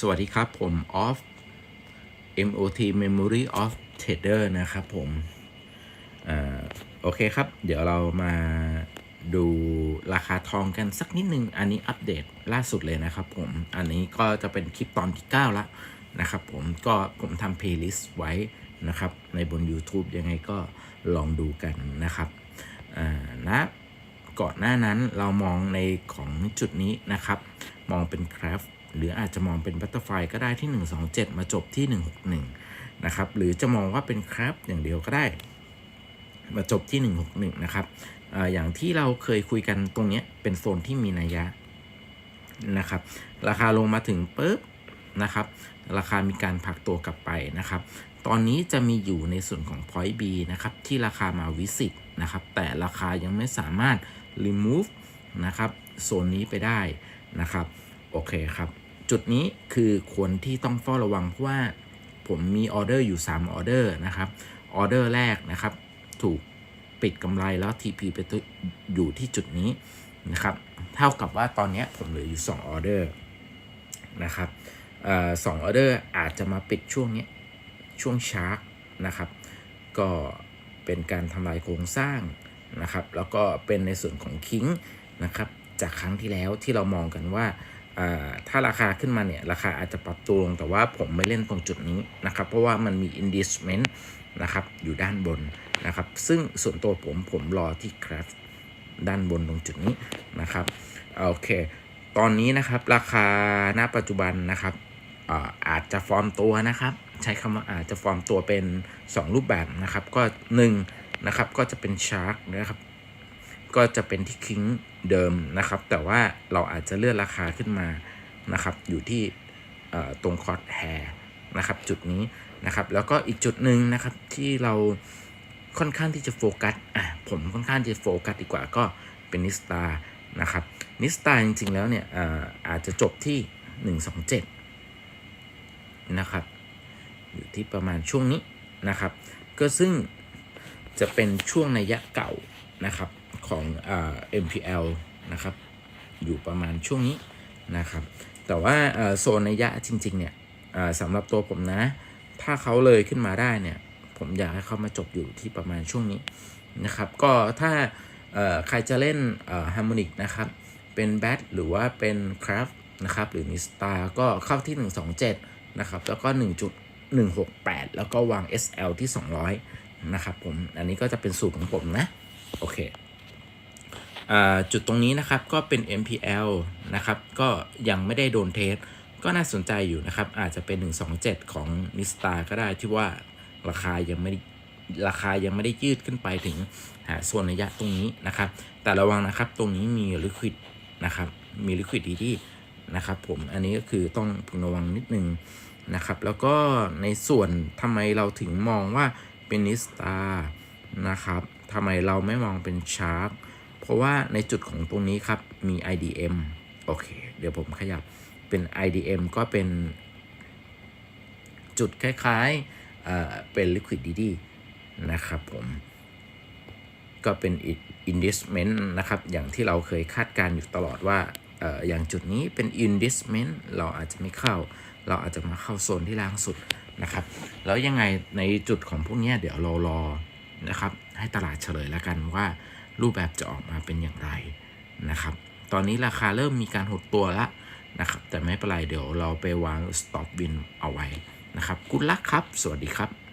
สวัสดีครับ ผม off MOT Memory of Trader นะครับผมอโอเคครับ เดี๋ยวเรามาดูราคาทองกันสักนิดนึง อันนี้อัปเดตล่าสุดเลยนะครับผม อันนี้ก็จะเป็นคลิปตอนที่ 9 ละนะครับผมก็ผมทำ playlist ไว้นะครับ ในบน YouTube ยังไงก็ลองดูกันนะครับอ่านะก่อนหน้านั้นเรามองในของจุดนี้นะครับ มองเป็นคราฟหรืออาจจะมองเป็นบัตเตอร์ไฟก็ได้ที่ 127 มาจบที่ 161 นะครับ หรือจะมองว่าเป็นคราฟอย่างเดียวก็ได้ มาจบที่ 161 นะครับออย่างที่เราเคยคุยกันตรงนี้เป็นโซนที่มีนัยยะนะครับ ราคาลงมาถึงปุ๊บนะครับ ราคามีการผักตัวกลับไปนะครับ ตอนนี้จะมีอยู่ในส่วนของ point B นะครับ ที่ราคามาวิสิตนะครับ แต่ราคายังไม่สามารถ remove นะครับ โซนนี้ไปได้นะครับ โอเคครับ จุดนี้คือควรที่ต้องเฝ้าระวังเพราะว่าผมมีออเดอร์อยู่ 3 ออเดอร์นะครับ ออเดอร์แรกนะครับ ถูกปิดกำไรแล้ว TP ไปตัวอยู่ที่จุดนี้นะครับ เท่ากับว่าตอนนี้ผมเหลืออยู่ 2 ออเดอร์นะครับออสองออเดอร์อาจจะมาปิดช่วงนี้ช่วงชาร์กนะครับ ก็เป็นการทำลายโครงสร้างนะครับ แล้วก็เป็นในส่วนของคิงนะครับ จากครั้งที่แล้วที่เรามองกันว่า ถ้าราคาขึ้นมาเนี่ย ราคาอาจจะปรับตัวลง แต่ว่าผมไม่เล่นตรงจุดนี้นะครับ เพราะว่ามันมี investment นะครับอยู่ด้านบนนะครับ ซึ่งส่วนตัวผมผมรอที่คราฟด้านบนตรงจุดนี้นะครับโอเค ตอนนี้นะครับราคาณปัจจุบันนะครับอาอาจจะฟอร์มตัวนะครับ ใช้คำว่าอาจจะฟอร์มตัวเป็น 2 รูปแบบนะครับ ก็1นะครับก็จะเป็นชาร์กนะครับ ก็จะเป็นที่คิงเดิมนะครับ แต่ว่าเราอาจจะเลื่อนราคาขึ้นมานะครับ อยู่ที่ตรงคอร์ดแฮร์นะครับ จุดนี้นะครับ แล้วก็อีกจุดหนึ่งนะครับที่เราค่อนข้างที่จะโฟกัสอะผมค่อนข้างจะโฟกัสดีกว่าก็เป็นนิสตานะครับ นิสตาจริงๆแล้วเนี่ยเอ่ออาจจะจบที่ 127 นะครับ อยู่ที่ประมาณช่วงนี้นะครับ ก็ซึ่งจะเป็นช่วงในยะเก่านะครับ ของเอ่อ MPL นะครับอยู่ประมาณช่วงนี้นะครับแต่ว่าโซนในยะจริงๆเนี่ยสำหรับตัวผมนะ ถ้าเขาเลยขึ้นมาได้เนี่ยผมอยากให้เขามาจบอยู่ที่ประมาณช่วงนี้นะครับก็ถ้าใครจะเล่นฮาร์โมนิกนะครับเป็นแบทหรือว่าเป็นคราฟนะครับหรือนิสตาก็เข้าที่ 127นะครับแล้วก็ 1.168 แล้วก็วาง SL ที่ 200นะครับผมอันนี้ก็จะเป็นสูตรของผมนะ โอเค จุดตรงนี้นะครับก็เป็น MPL นะครับก็ยังไม่ได้โดนเทสก็น่าสนใจอยู่นะครับ อาจจะเป็น 127 ของนิสตาก็ได้ที่ว่าราคายังไม่ราคายังไม่ได้ยืดขึ้นไปถึงหาส่วนระยะตรงนี้นะครับ แต่ระวังนะครับตรงนี้มีลิควิดนะครับ มีลิควิดดีที่นะครับผมอันนี้ก็คือต้องพึงระวังนิดนึงนะครับ แล้วก็ในส่วนทำไมเราถึงมองว่าเป็นนิสตานะครับทำไมเราไม่มองเป็นชาร์ก เพราะว่าในจุดของตรงนี้ครับมี IDM โอเค เดี๋ยวผมขยับเป็น IDM ก็เป็นจุดคล้ายๆเอ่อเป็น liquidity นะครับผมก็เป็น investment นะครับ อย่างที่เราเคยคาดการอยู่ตลอดว่าเอ่ออย่างจุดนี้เป็น investment เราอาจจะไม่เข้า เราอาจจะมาเข้าโซนที่ล่างสุดนะครับ แล้วยังไงในจุดของพวกนี้เดี๋ยวเรารอนะครับ ให้ตลาดเฉลยแล้วกันว่า รูปแบบจะออกมาเป็นอย่างไรนะครับ ตอนนี้ราคาเริ่มมีการหดตัวแล้วนะครับ แต่ไม่เป็นไรเดี๋ยวเราไปวาง stop win เอาไว้นะครับกุลักครับ สวัสดีครับ